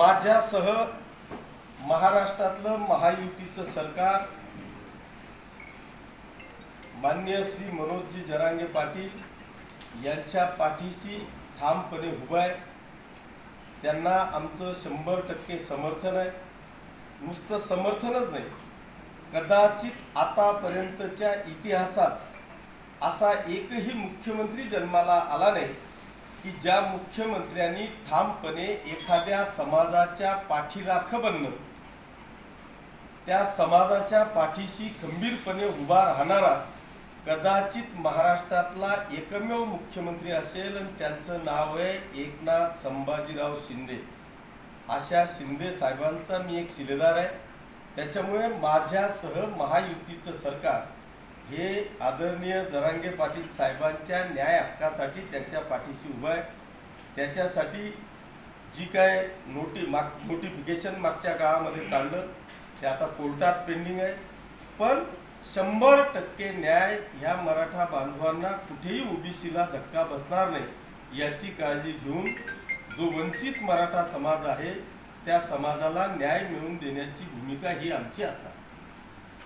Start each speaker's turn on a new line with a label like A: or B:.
A: माझ्यासह महाराष्ट्रातलं महायुतीचं सरकार मान्य श्री मनोजजी जरांगे पाटील यांच्या पाठीशी ठामपणे उभं आहे. त्यांना आमचं शंभर टक्के समर्थन आहे. नुसतं समर्थनच नाही. कदाचित आतापर्यंतच्या इतिहासात असा एकही मुख्यमंत्री जन्माला आला नाही. की ज्या मुख्यमंत्र्यांनी ठामपणे एखाद्या समाजाच्या पाठीराख बनणं त्या समाजाच्या पाठीशी खंबीरपणे उभा राहणारा कदाचित महाराष्ट्रातला एकमेव मुख्यमंत्री असेल आणि त्यांचं नाव आहे एकनाथ संभाजीराव शिंदे. अशा शिंदे साहेबांचा मी एक शिलेदार आहे. त्याच्यामुळे माझ्यासह महायुतीचं सरकार हे आदरणीय जरांगे पाटील साहेबांच्या न्याय हक्कासाठी त्यांच्या पाठीशी उभं आहे. त्याच्यासाठी जी काय नोटी माग नोटिफिकेशन मागच्या काळामध्ये काढलं ते आता कोर्टात पेंडिंग आहे. पण शंभर टक्के न्याय ह्या मराठा बांधवांना कुठेही ओबीसीला धक्का बसणार नाही याची काळजी घेऊन जो वंचित मराठा समाज आहे त्या समाजाला न्याय मिळवून देण्याची भूमिका ही आमची असणार.